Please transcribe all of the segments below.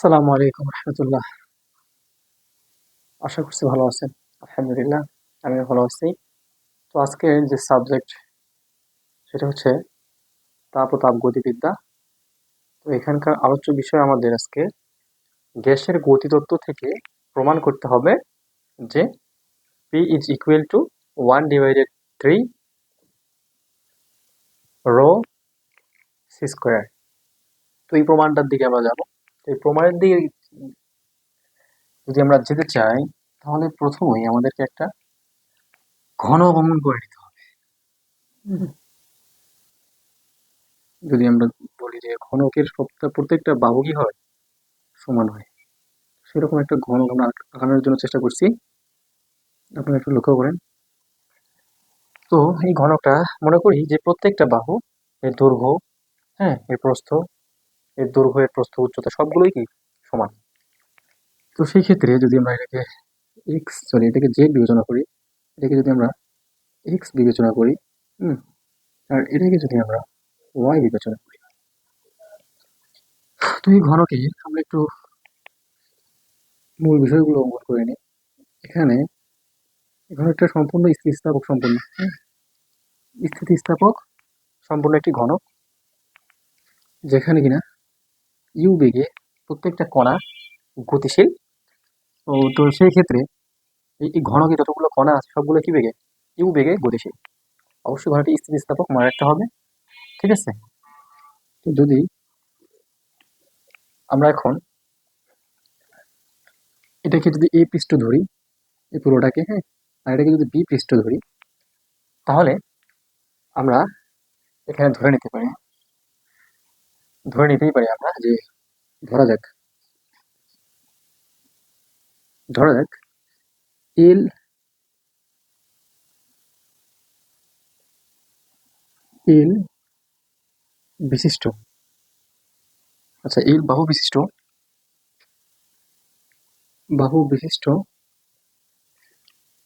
আসসালামু আলাইকুম রহমতুল্লাহ। আশা করছি ভালো আছেন। আলহামদুলিল্লাহ, আমিও ভালো আছি। তো আজকের যে সাবজেক্ট সেটা হচ্ছে তাপ ও তাপগতিবিদ্যা। তো এখানকার আলোচ্য বিষয় আমাদের আজকে গ্যাসের গতিতত্ত্ব থেকে প্রমাণ করতে হবে যে P is equal to one divided three rho C square তো এই প্রমাণটার দিকে আমরা যাব। এই প্রমাণের দিকে যদি আমরা যেতে চাই, তাহলে প্রথমেই আমাদেরকে একটা ঘন গমন করে নিতে হবে। যদি আমরা বলি যে ঘনকের প্রত্যেকটা বাহু কি হয়, সমান হয়, সেরকম একটা ঘন আঁক- আঁকানোর জন্য চেষ্টা করছি আপনারা একটু লক্ষ্য করেন তো এই ঘনকটা মনে করি যে প্রত্যেকটা বাহু এর দৈর্ঘ্য হ্যাঁ এর প্রস্থ এর দৈর্ঘ্য এর প্রস্থ, উচ্চতা সবগুলোই কি সমান তো সেই ক্ষেত্রে যদি আমরা এটাকে এক্স সরি এটাকে জেড বিবেচনা করি, এটাকে যদি আমরা এক্স বিবেচনা করি, হুম, আর এটাকে যদি আমরা ওয়াই বিবেচনা করি তো এই ঘনকে আমরা একটু মূল বিষয়গুলো অঙ্কন করে নিই এখানে ঘনকটা সম্পূর্ণ স্থিতিস্থাপক সম্পূর্ণ? স্থিতিস্থাপক সম্পূর্ণ একটি ঘনক, যেখানে কিনা ইউ বেগে প্রত্যেকটা কণা গতিশীল। তো তো সেই ক্ষেত্রে এই ঘনকে যতগুলো কণা আছে সবগুলো কি বেগে? ইউ বেগে গতিশীল। অবশ্যই ঘনটি স্থিতিস্থাপক মনে রাখতে হবে। ঠিক আছে? তো যদি আমরা এখন এটাকে যদি এ পৃষ্ঠ ধরি, এই পুরোটাকে হ্যাঁ আর এটাকে যদি বি পৃষ্ঠ ধরি, তাহলে আমরা এখানে ধরে নিতে পারি ধরে নিতেই পারি আমরা, যে ধরা যাক। ধরা যাক। এল এল বিশিষ্ট। আচ্ছা এল বাহু বিশিষ্ট। বাহু বিশিষ্ট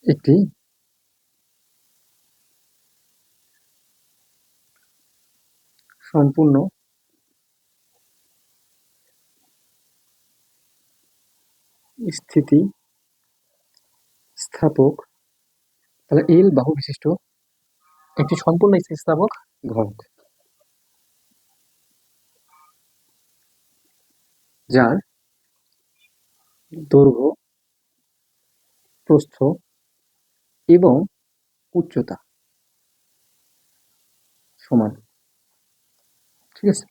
একটি সম্পূর্ণ স্থিতি, স্থাপক, তাহলে এল বাহু বিশিষ্ট একটি সম্পূর্ণ স্থিতিস্থাপক ঘনক, যার দৈর্ঘ্য, প্রস্থ এবং উচ্চতা সমান। ঠিক আছে?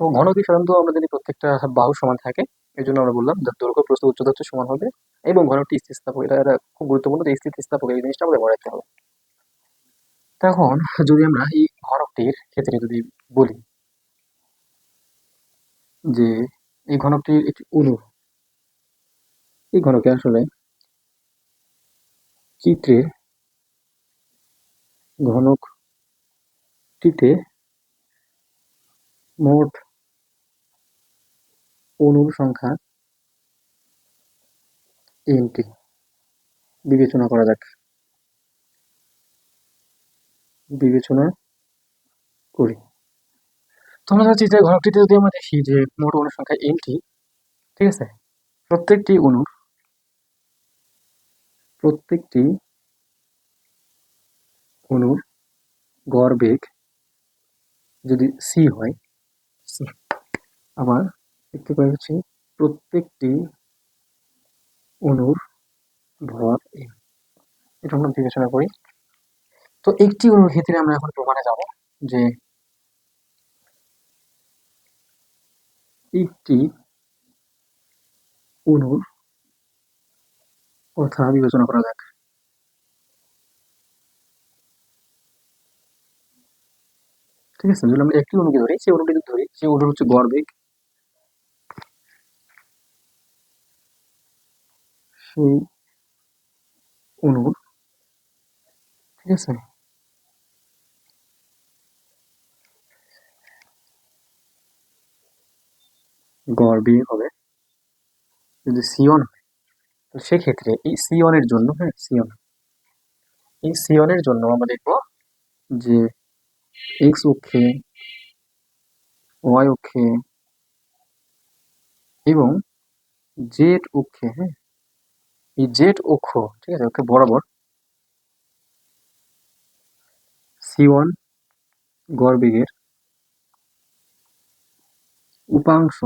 তো ঘনকে সাধারণত আমরা জানি প্রত্যেকটা বাহু সমান থাকে। এই জন্য আমরা বললাম, যার দৈর্ঘ্য প্রস্থ উচ্চতা হচ্ছে সমান হবে এবং ঘনকটি স্থিতিস্থাপক। এটা এটা খুব গুরুত্বপূর্ণ যে স্থিতিস্থাপক এই জিনিসটা আমাদের মনে রাখতে হবে। তখন যদি আমরা এই ঘনকটির ক্ষেত্রে যদি বলি যে এই ঘনকটির একটি অণু, এই ঘনকে আসলে চিত্রের ঘনকটিতে মোট অণুর সংখ্যা এনটি বিবেচনা করা যাক। বিবেচনা করি। তো আমরা ধরছি যে ঘনকটিতে যদি আমরা দেখি যে মোট অণুর সংখ্যা এনটি ঠিক আছে? প্রত্যেকটি অণুর প্রত্যেকটি অণুর গড় বেগ যদি সি হয় আবার দেখতে পাই হচ্ছে প্রত্যেকটি অণুর ভর এম এটা আমরা বিবেচনা করি। তো একটি অণুর ক্ষেত্রে আমরা এখন প্রমাণে যাব যে একটি অণুর কথা বিবেচনা করা যাক। ঠিক আছে, যদি আমরা একটি অণুকে ধরি, সেই যদি ধরি, সেই অণুর হচ্ছে গড় বেগ। সেই অণুর ঠিক আছে? গড় বিয়ে হবে। যদি সিওন হয়, তো সেক্ষেত্রে এই সিওনের জন্য হ্যাঁ সিওন এই সিওনের জন্য আমরা দেখব যে এক্স অক্ষে ওয়াই অক্ষে এবং জেড অক্ষে হ্যাঁ এই জেড অক্ষ ঠিক আছে? ওকে, বরাবর। সি ওয়ান গড়বেগের। উপাংশ,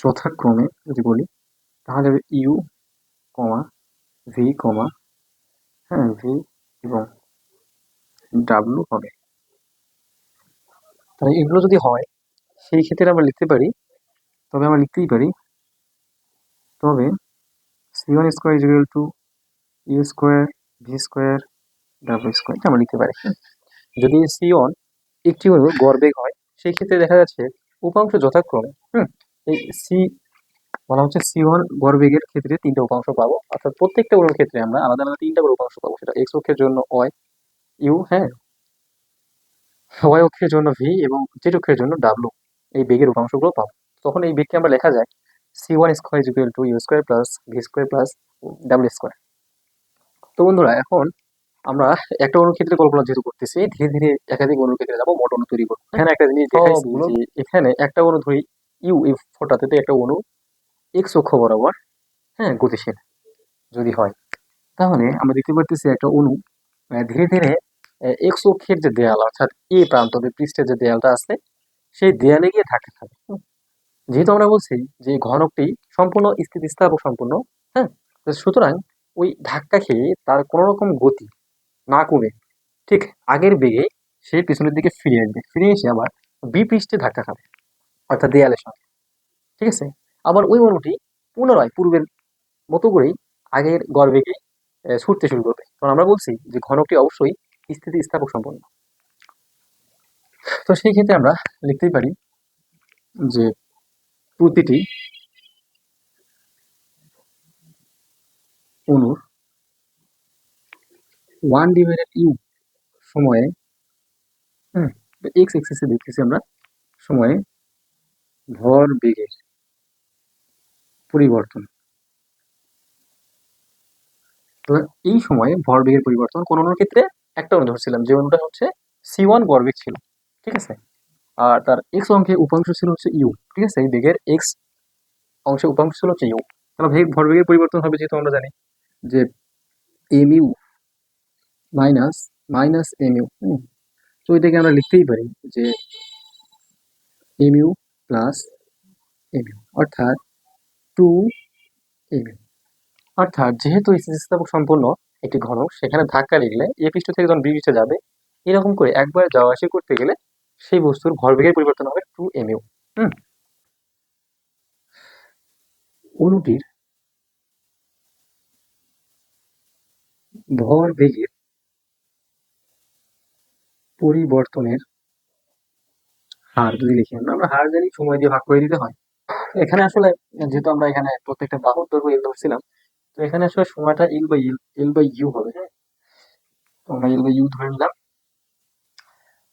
যথাক্রমে যদি বলি, তাহলে ইউ কমা ভি কমা হ্যাঁ ভি এবং ডাব্লু হবে। তাহলে এগুলো যদি হয়, সেই ক্ষেত্রে আমরা লিখতে পারি, তবে আমরা লিখতেই পারি তবে C one square is equal to U square V square W square আমরা লিখতে পারি। যদি সি ওয়ান একটি অনুর গড় বেগ হয় সেই ক্ষেত্রে দেখা যাচ্ছে উপাংশ যথাক্রমে, হুম, এই সি বলা হচ্ছে সি ওয়ান গড় বেগের ক্ষেত্রে তিনটা উপাংশ পাবো। অর্থাৎ প্রত্যেকটা অনুর ক্ষেত্রে আমরা আলাদা আলাদা তিনটা করে উপাংশ পাবো, সেটা এক্স অক্ষের জন্য ওয়াই ইউ হ্যাঁ ওয়াই অক্ষের জন্য ভি এবং জেড অক্ষের জন্য ডাব্লু এই বেগের উপাংশগুলো পাবো। তখন এই বেগকে আমরা লেখা যায় C one square equal to U square plus V square plus W square তো বন্ধুরা এখন আমরা একটা অনুর ক্ষেত্রে কল্পনা যেহেতু করতেছি ধীরে ধীরে একাধিক অনুর ক্ষেত্রে যাব মোট অনু তৈরি করব। এখানে একটা জিনিস দেখাইছি যে এখানে একটা অনু ধরি ইউ এই ফোটাতে একটা অনু এক্স অক্ষ বরাবর হ্যাঁ গতিশীল যদি হয়। তাহলে আমরা দেখতে পারতেছি একটা অনু ধীরে ধীরে এক্স অক্ষের যে দেয়াল অর্থাৎ এ প্রান্ত যে পৃষ্ঠের যে দেয়ালটা আছে সেই দেয়ালে গিয়ে খাবে হুম। যেহেতু আমরা বলছি যে ঘনকটি সম্পূর্ণ স্থিতিস্থাপক সম্পূর্ণ হ্যাঁ? সুতরাং ওই ধাক্কা খেয়ে তার কোনো রকম গতি না কমে ঠিক আগের বেগে সে পিছনের দিকে ফিরে আসবে। ফিরে এসে আবার বি পৃষ্ঠে ধাক্কা খাবে অর্থাৎ দেয়ালের সঙ্গে। ঠিক আছে? আবার ওই অনুটি পুনরায় পূর্বের মতো করেই আগের আহ, ছুটতে শুরু করবে। কারণ আমরা বলছি যে ঘনকটি অবশ্যই স্থিতিস্থাপক সম্পন্ন তো সেই ক্ষেত্রে আমরা লিখতেই পারি যে প্রতিটি অনুর ওয়ান ডিভাইডেড ইউ সময়ে এক্স এক্সিসে দেখতেছি আমরা, সময়ে ভর বেগের পরিবর্তন। এই সময়ে ভর বেগের পরিবর্তন কোন অনুর ক্ষেত্রে একটা অনু ধরছিলাম, যে অনুটা হচ্ছে সি ওয়ান ভরবেগ ছিল, ঠিক আছে? আর তার এক্স অংশে উপাংশ ছিল হচ্ছে ইউ ঠিক আছে? এই বেগের এক্স অংশে উপাংশ ছিল হচ্ছে ইউ তাহলে ভেগ ভরবেগের পরিবর্তন হবে যেহেতু আমরা জানি যে M U minus minus M U তো এটাকে আমরা লিখতেই পারি যে M U plus M U অর্থাৎ টু এম ইউ অর্থাৎ যেহেতু স্থিতিস্থাপক সম্পন্ন একটি ঘনক, সেখানে ধাক্কা লিখলে এ পৃষ্ঠ থেকে যখন বি পৃষ্ঠে যাবে, এরকম করে একবার যাওয়া আসি করতে গেলে সেই বস্তুর ভরবেগের পরিবর্তন হবে টু এম ইউ হুম। অণুটির ভর বেগের পরিবর্তনের হার যদি লিখি আমরা আমরা হার জানি, সময় দিয়ে ভাগ করে দিতে হয়। এখানে আসলে, যেহেতু আমরা এখানে প্রত্যেকটা বাহুর দৈর্ঘ্য এল ধরছিলাম, তো এখানে আসলে সময়টা L by L L by U হবে হ্যাঁ? আমরা এল বাই ইউ ধরে নিলাম।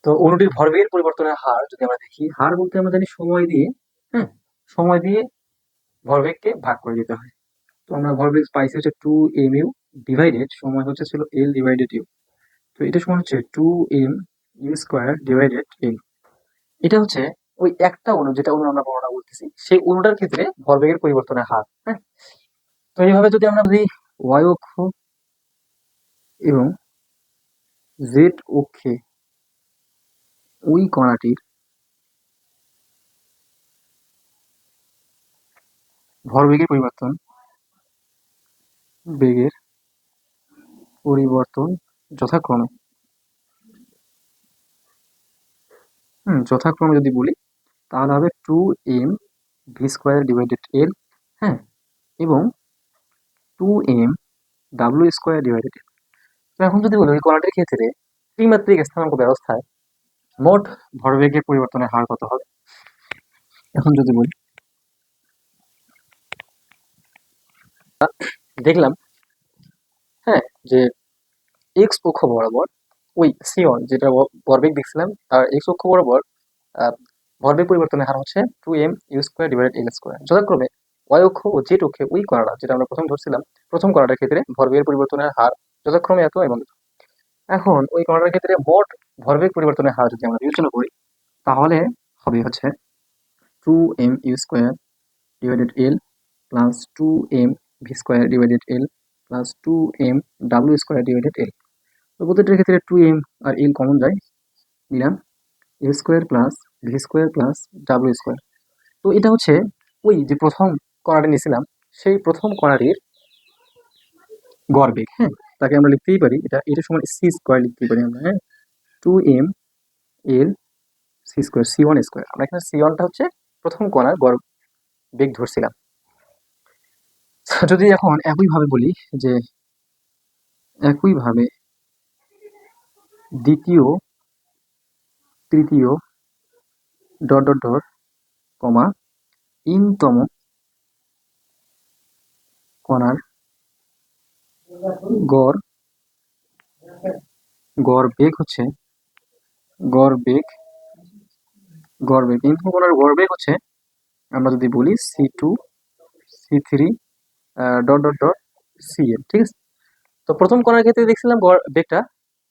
তো অণুটির ভরবেগের পরিবর্তনের হার যদি আমরা দেখি, হার বলতে আমরা জানি সময় দিয়ে হ্যাঁ সময় দিয়ে ভরবেগকে ভাগ করে দিতে হয়। তো আমরা ভরবেগ পাইছি হচ্ছে টু এম ইউ ডিভাইডেড সময় হচ্ছে ছিল এল ডিভাইডেড ইউ তো এটা সমান হচ্ছে two M U square divided L এটা হচ্ছে ওই একটা অণু, যেটা অণু আমরা বর্ণনা করতেছি সেই অণুটার ক্ষেত্রে ভরবেগের পরিবর্তনের হার হ্যাঁ তো এইভাবে যদি আমরা যদি ওয়াই অক্ষ এবং জেড অক্ষে ওই কণাটির ভরবেগের পরিবর্তন, বেগের পরিবর্তন যথাক্রমে। হুম, যথাক্রমে যদি বলি, তাহলে হবে two M V square divided L হ্যাঁ এবং two M W square divided L এখন যদি বলি, ওই কণাটির ক্ষেত্রে ত্রিমাত্রিক স্থানাঙ্ক ব্যবস্থায় মোট ভরবেগের পরিবর্তনের হার কত হবে? এখন যদি বলি, দেখলাম হ্যাঁ যে এক্স অক্ষ বরাবর ওই সিওন যেটা ভরবেগ দেখছিলাম, তার এক্স অক্ষ বরাবর ভরবেগ পরিবর্তনের হার হচ্ছে two M U square divided L square যথাক্রমে ওয়াই অক্ষ ও জেড অক্ষে ওই কণাটা যেটা আমরা প্রথম ধরছিলাম, প্রথম কণাটার ক্ষেত্রে ভরবেগের পরিবর্তনের হার যথাক্রমে এত এবং এখন ওই কণাটার ক্ষেত্রে মোট ভরবেগ পরিবর্তনের হার যদি আমরা বিবেচনা করি, তাহলে হবে হচ্ছে two M U square divided L plus two M V square divided L plus two M W square divided L তো প্রতিটার ক্ষেত্রে টু এম আর এল কমন যায়, নিলাম A square plus V square plus W square তো এটা হচ্ছে ওই যে প্রথম কণাটি নিয়েছিলাম, সেই প্রথম কণাটির গড় হ্যাঁ? তাকে আমরা লিখতেই পারি, এটা এটা সমান সি স্কোয়ার লিখতেই পারি আমরা হ্যাঁ? Two M L C square C one square আমরা এখানে সি ওয়ানটা হচ্ছে প্রথম কণার গড় বেগ ধরছিলাম। যদি এখন একইভাবে বলি যে একইভাবে দ্বিতীয়, তৃতীয় ডট ডট ডট কমা ইনতম কণার গড় গড় বেগ হচ্ছে গড় বেগ গড় বেগ ইনতম কণার গড় হচ্ছে, আমরা যদি বলি C two C three dot dot dot C N ঠিক আছে? তো প্রথম কণার ক্ষেত্রে দেখছিলাম গড়, বেগটা,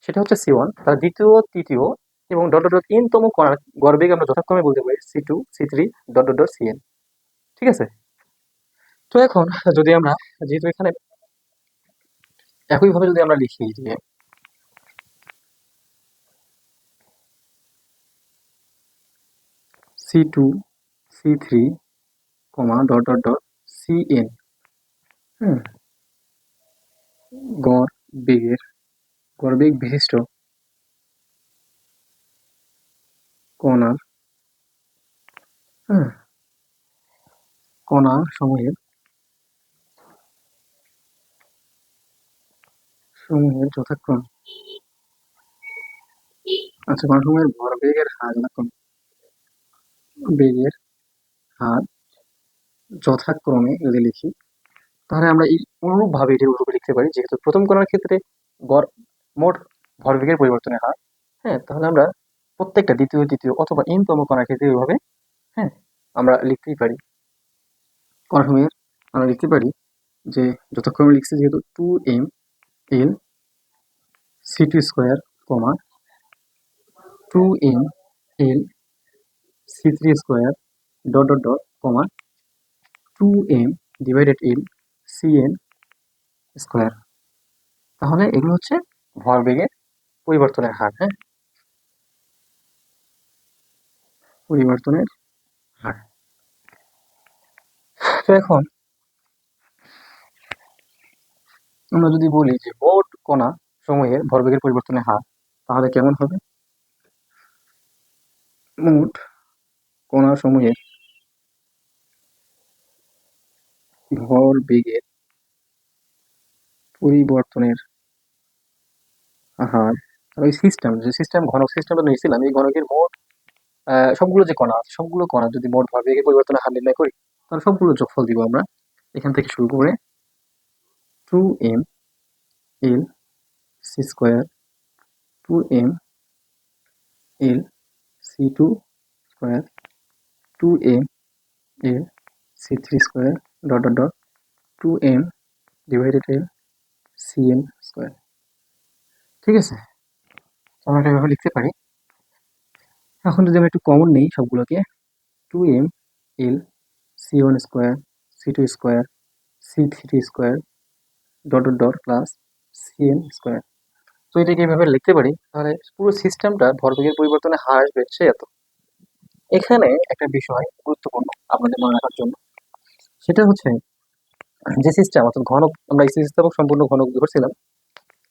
সেটা হচ্ছে সি ওয়ান তার দ্বিতীয় তৃতীয় এবং ডট ডট এনতম কণার গড় বেগ আমরা যথাক্রমে বলতে পারি C two C three dot dot dot C N ঠিক আছে? তো এখন যদি আমরা, যেহেতু এখানে একইভাবে যদি আমরা লিখি যে C two C three comma dot dot dot C N hmm গড় বেগের গড় বেগ বিশিষ্ট কণার হ্যাঁ কণা সমূহের সমূহের যথাক্রম আচ্ছা কণা সমূহের ভর বেগের হার যথাক্রম বেগের হার যথাক্রমে যদি লিখি, তাহলে আমরা এই অনুরূপভাবে এটির রূপে লিখতে পারি। যেহেতু প্রথম কণার ক্ষেত্রে গড় মোট ভরবেগের পরিবর্তনের হার হ্যাঁ তাহলে আমরা প্রত্যেকটা দ্বিতীয়, তৃতীয় অথবা এনতম কণার ক্ষেত্রে এইভাবে হ্যাঁ আমরা লিখতেই পারি। কণাসমূহের আমরা লিখতে পারি যে যথাক্রমে লিখছি যেহেতু two M L C two square comma two M L C three square dot dot dot comma two M divided L C N square তাহলে এগুলো হচ্ছে ভরবেগের পরিবর্তনের হার হ্যাঁ? পরিবর্তনের হার। তো এখন আমরা যদি বলি যে মোট কণা সমূহের ভরবেগের পরিবর্তনের হার, তাহলে কেমন হবে? মোট কণা সমূহের ভরবেগের পরিবর্তনের হার ওই সিস্টেম যে সিস্টেম ঘনক সিস্টেমটা নিয়েছিলাম, এই ঘনকের মোট সবগুলো যে কণা আছে, সবগুলো কণা যদি মোট ভরবেগের পরিবর্তনের হার নির্ণয় করি, তাহলে সবগুলো যোগফল দিব আমরা এখান থেকে শুরু করে two M L C square two M L C two square two M L C three square dot dot dot two M divided L C N square ঠিক আছে? আমরা এটা এভাবে লিখতে পারি। এখন যদি আমরা একটু কমন নিই সবগুলোকে two M L C one square C two square C three square dot dot dot plus C N square তো এটাকে এভাবে লিখতে পারি, তাহলে পুরো সিস্টেমটা ভরবেগের পরিবর্তনে হার আসবে, সে এত। এখানে একটা বিষয় গুরুত্বপূর্ণ আপনাদের মনে রাখার জন্য। সেটা হচ্ছে যে সিস্টেম অর্থাৎ ঘনক আমরা এই সিস্টেম সম্পূর্ণ ঘনক ধরছিলাম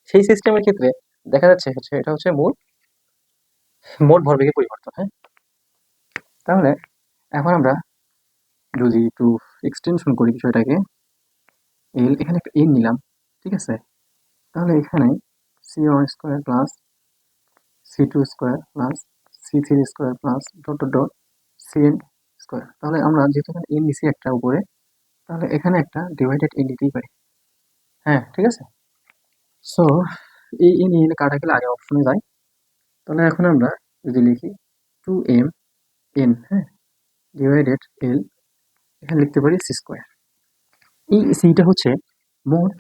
সেই সিস্টেমের ক্ষেত্রে দেখা যাচ্ছে হচ্ছে, এটা হচ্ছে মূল, মোট ভরবেগের পরিবর্তন হ্যাঁ? তাহলে এখন আমরা যদি একটু এক্সটেনশন করি বিষয়টাকে এল এখানে একটা এন নিলাম, ঠিক আছে? তাহলে এখানে C one square plus C two square plus C three square plus dot dot C N square তাহলে আমরা যেহেতু এখানে এন নিছি একটা উপরে, তাহলে এখানে একটা ডিভাইডেড এন দিতেই পারি হ্যাঁ ঠিক আছে? সো এই এন এন কাটা গেলে আগে অপশনে যায় তাহলে এখন আমরা যদি লিখি টু এম এন হ্যাঁ? ডিভাইডেড এল এখানে লিখতে পারি সি স্কোয়ার এই সিটা হচ্ছে মোট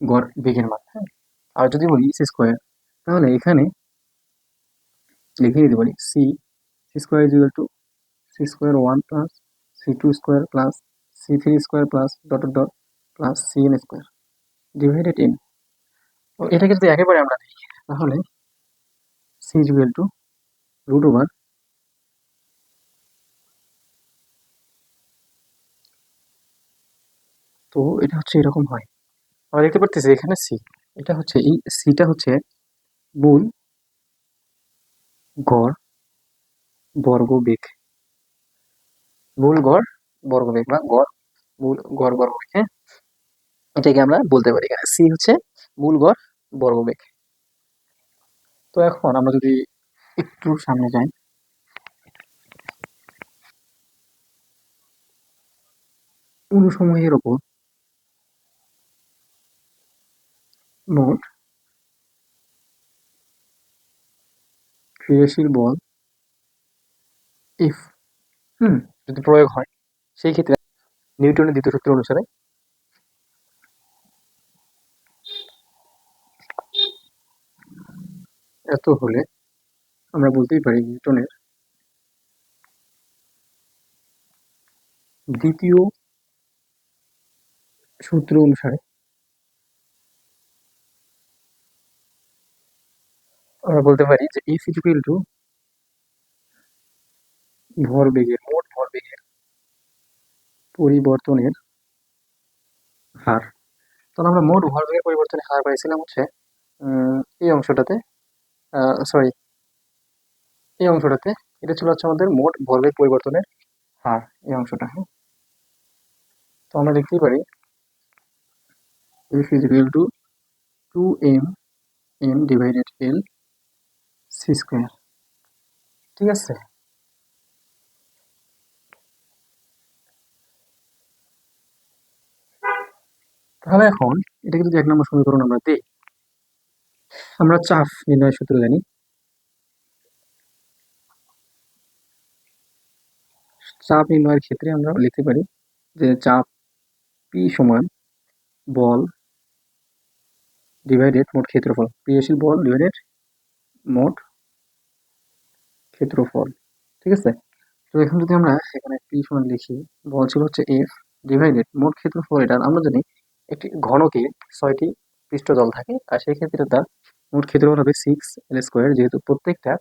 গড় বেগের মান হ্যাঁ? আর যদি বলি সি স্কোয়ার তাহলে এখানে লিখে দিতে পারি। C C square is to C square one plus C two square plus C three square plus dot dot plus C N square divided N তো এটাকে যদি একেবারে আমরা দিই তাহলে C equal to root over তো এটা হচ্ছে এরকম হয়। আমরা দেখতে পারতেছি এখানে সি এটা হচ্ছে এই সিটা হচ্ছে মূল গড় বর্গ বেগ মূল গড় বর্গ বেগ বা গড় মূল গড় বর্গ বেগ হ্যাঁ? এটাকে আমরা বলতে পারি। সি হচ্ছে মূল গড় বর্গ বেগ তো এখন আমরা যদি একটু সামনে যাই। অনুসময়ের ওপর। মোট ক্রিয়াশীল বল ইফ হুম, যদি প্রয়োগ হয়, সেই ক্ষেত্রে নিউটনের দ্বিতীয় সূত্র অনুসারে এত হলে আমরা বলতেই পারি নিউটনের দ্বিতীয় সূত্র অনুসারে আমরা বলতে পারি যে এফ ইজ ইকুয়াল টু ভরবেগের, মোট ভরবেগের পরিবর্তনের হার। তাহলে আমরা মোট ভরবেগের পরিবর্তনের হার পাইছিলাম হচ্ছে এই অংশটাতে সরি এই অংশটাতে। এটা ছিল হচ্ছে আমাদের মোট ভরবেগ পরিবর্তনের হার, এই অংশটা হ্যাঁ। তো আমরা লিখতেই পারি F is equal to two M M divided L C square ঠিক আছে? তাহলে এখন এটাকে যদি এক নম্বর সমীকরণ আমরা দিই, আমরা চাপ নির্ণয় সূত্র জানি। চাপ নির্ণয়ের ক্ষেত্রে আমরা লিখতে পারি যে চাপ পি সমান বল ডিভাইডেড মোট ক্ষেত্রফল। ক্রিয়াশীল বল ডিভাইডেড মোট ক্ষেত্রফল, ঠিক আছে? তো এখন যদি আমরা এখানে পি সমান লিখি, বল ছিল হচ্ছে এফ ডিভাইডেড মোট ক্ষেত্রফল এটা, আমরা জানি একটি ঘনকে ছয়টি পৃষ্ঠতল থাকে, আর সেই ক্ষেত্রে তার মোট ক্ষেত্রফল হবে সিক্স এল স্কোয়ার যেহেতু প্রত্যেকটা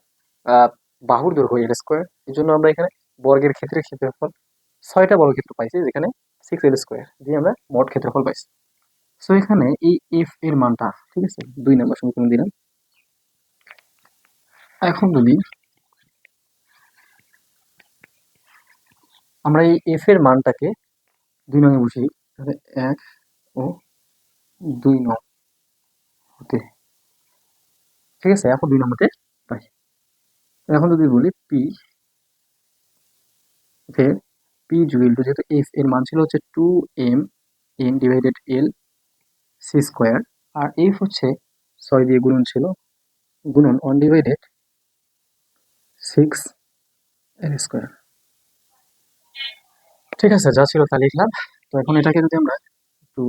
বাহুর দৈর্ঘ্য এল স্কোয়ার এই জন্য আমরা এখানে বর্গের ক্ষেত্রে ক্ষেত্রফল ছয়টা বর্গক্ষেত্র পাইছি, যেখানে সিক্স এল স্কোয়ার দিয়ে আমরা মোট ক্ষেত্রফল পাইছি। সো এখানে এই এফ এর মানটা, ঠিক আছে? দুই নম্বর সমীকরণ দিলাম। এখন যদি আমরা এই এফ এর মানটাকে দুই নঙে বসি তাহলে এক ও দুই নং হতে। ঠিক আছে, এখন দুই নম্বরতে পাই। এখন যদি বলি পি তে পি জুইল টু যেহেতু এফ এর মান ছিল হচ্ছে two M N divided L C square আর এফ হচ্ছে ছয় দিয়ে গুণন ছিল, গুণন one divided six L square ঠিক আছে, যা ছিল তা লিখলাম। তো এখন এটাকে যদি আমরা একটু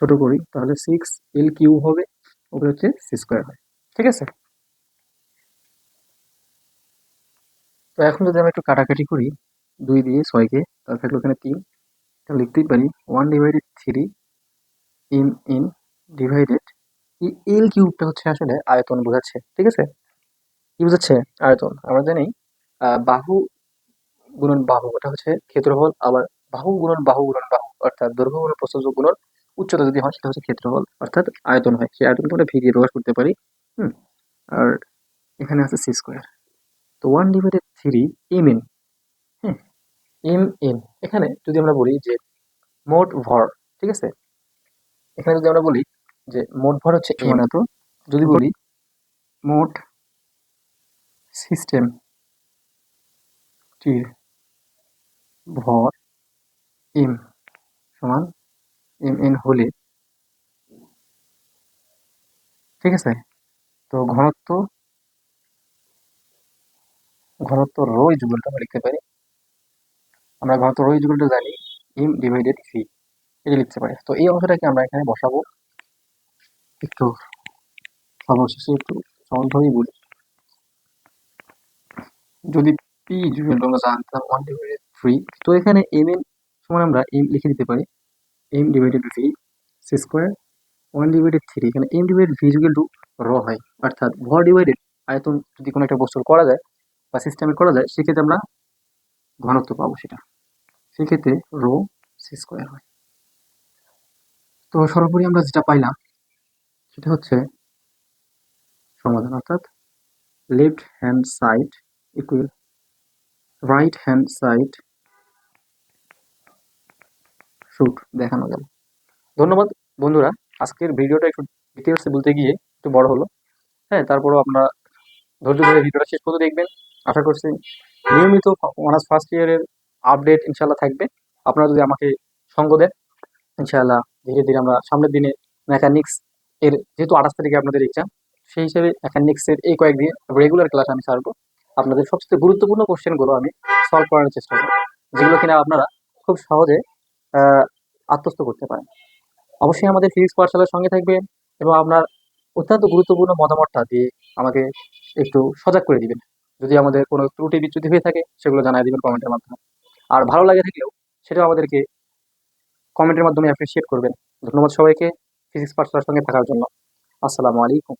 ছোট করি, তাহলে সিক্স এল কিউ হবে ওপরে হচ্ছে সি স্কোয়ার হয়। ঠিক আছে? তো এখন যদি আমরা একটু কাটাকাটি করি, দুই দিয়ে ছয়কে, তাহলে থাকল এখানে তিন। এটা লিখতেই পারি one divided three M N divided এই এল কিউবটা হচ্ছে আসলে আয়তন বোঝাচ্ছে। ঠিক আছে? কি বোঝাচ্ছে? আয়তন। আমরা জানি বাহু গুণন বাহু ওটা হচ্ছে ক্ষেত্রফল। আবার বাহু গুণন বাহু গুণন বাহু অর্থাৎ দৈর্ঘ্য গুণন প্রস্থ গুণন উচ্চতা যদি হয় সেটা হচ্ছে ক্ষেত্রফল অর্থাৎ আয়তন হয়। সেই আয়তনকে আমরা ভি দিয়ে প্রকাশ করতে পারি হুম? আর এখানে আছে সি স্কোয়ার তো one divided three M N হ্যাঁ এম এন এখানে যদি আমরা বলি যে মোট ভর ঠিক আছে? এখানে যদি আমরা বলি যে মোট ভর হচ্ছে এম এত যদি বলি মোট সিস্টেম টির ভর এম সমান এম এন হলে। ঠিক আছে? তো ঘনত্ব ঘনত্ব রো যুগলটা আমরা লিখতে পারি, আমরা ঘনত্ব রো যুগলটা জানি এম ডিভাইডেড ভি এটা লিখতে পারি। তো এই অংশটাকে আমরা এখানে বসাবো। একটু সর্বশেষে একটু সহজভাবেই বলি। যদি পি জুয়েল আমরা জানতাম ওয়ান ডিভাইডেড থ্রি তো এখানে এম এন সমান আমরা এম লিখে দিতে পারি। M divided V C square one divided three এখানে M divided V equal to র হয়। অর্থাৎ ভর ডিভাইডেড আয়তন যদি কোনো একটা বস্তুর করা যায় বা সিস্টেমে করা যায়, সেক্ষেত্রে আমরা ঘনত্ব পাবো সেটা। সেক্ষেত্রে রো সি স্কোয়ার হয়। তো সর্বোপরি আমরা যেটা পাইলাম, সেটা হচ্ছে সমাধান। অর্থাৎ left hand side equal right hand side shoot দেখানো গেল। ধন্যবাদ বন্ধুরা। আজকের ভিডিওটা একটু ডিটেলসে বলতে গিয়ে একটু বড় হলো। হ্যাঁ তারপরেও আপনারা ধৈর্য ধরে ভিডিওটা শেষ পর্যন্ত দেখবেন। আশা করছি নিয়মিত অনার্স ফার্স্ট ইয়ারের আপডেট ইনশাল্লাহ থাকবে। আপনারা যদি আমাকে সঙ্গ দেন, ইনশাআল্লাহ ধীরে ধীরে আমরা সামনের দিনে মেকানিক্স এর যেহেতু আঠাশ তারিখে আপনাদের এক্সাম সেই হিসেবে মেকানিক্সের এই কয়েকদিন রেগুলার ক্লাস আমি ছাড়বো। আপনাদের সবচেয়ে গুরুত্বপূর্ণ কোশ্চেনগুলো আমি সলভ করার চেষ্টা করব, যেগুলো কিনা আপনারা খুব সহজে আত্মস্থ করতে পারেন। অবশ্যই আমাদের ফিজিক্স পাঠশালার সঙ্গে থাকবেন এবং আপনার অত্যন্ত গুরুত্বপূর্ণ মতামতটা দিয়ে আমাকে একটু সজাগ করে দিবেন। যদি আমাদের কোনো ত্রুটি বিচ্যুতি হয়ে থাকে, সেগুলো জানাই দিবেন কমেন্টের মাধ্যমে। আর ভালো লাগে থাকলেও সেটাও আমাদেরকে কমেন্টের মাধ্যমে অ্যাপ্রিসিয়েট করবেন। ধন্যবাদ সবাইকে ফিজিক্স পাঠশালার সঙ্গে থাকার জন্য। আসসালামু আলাইকুম।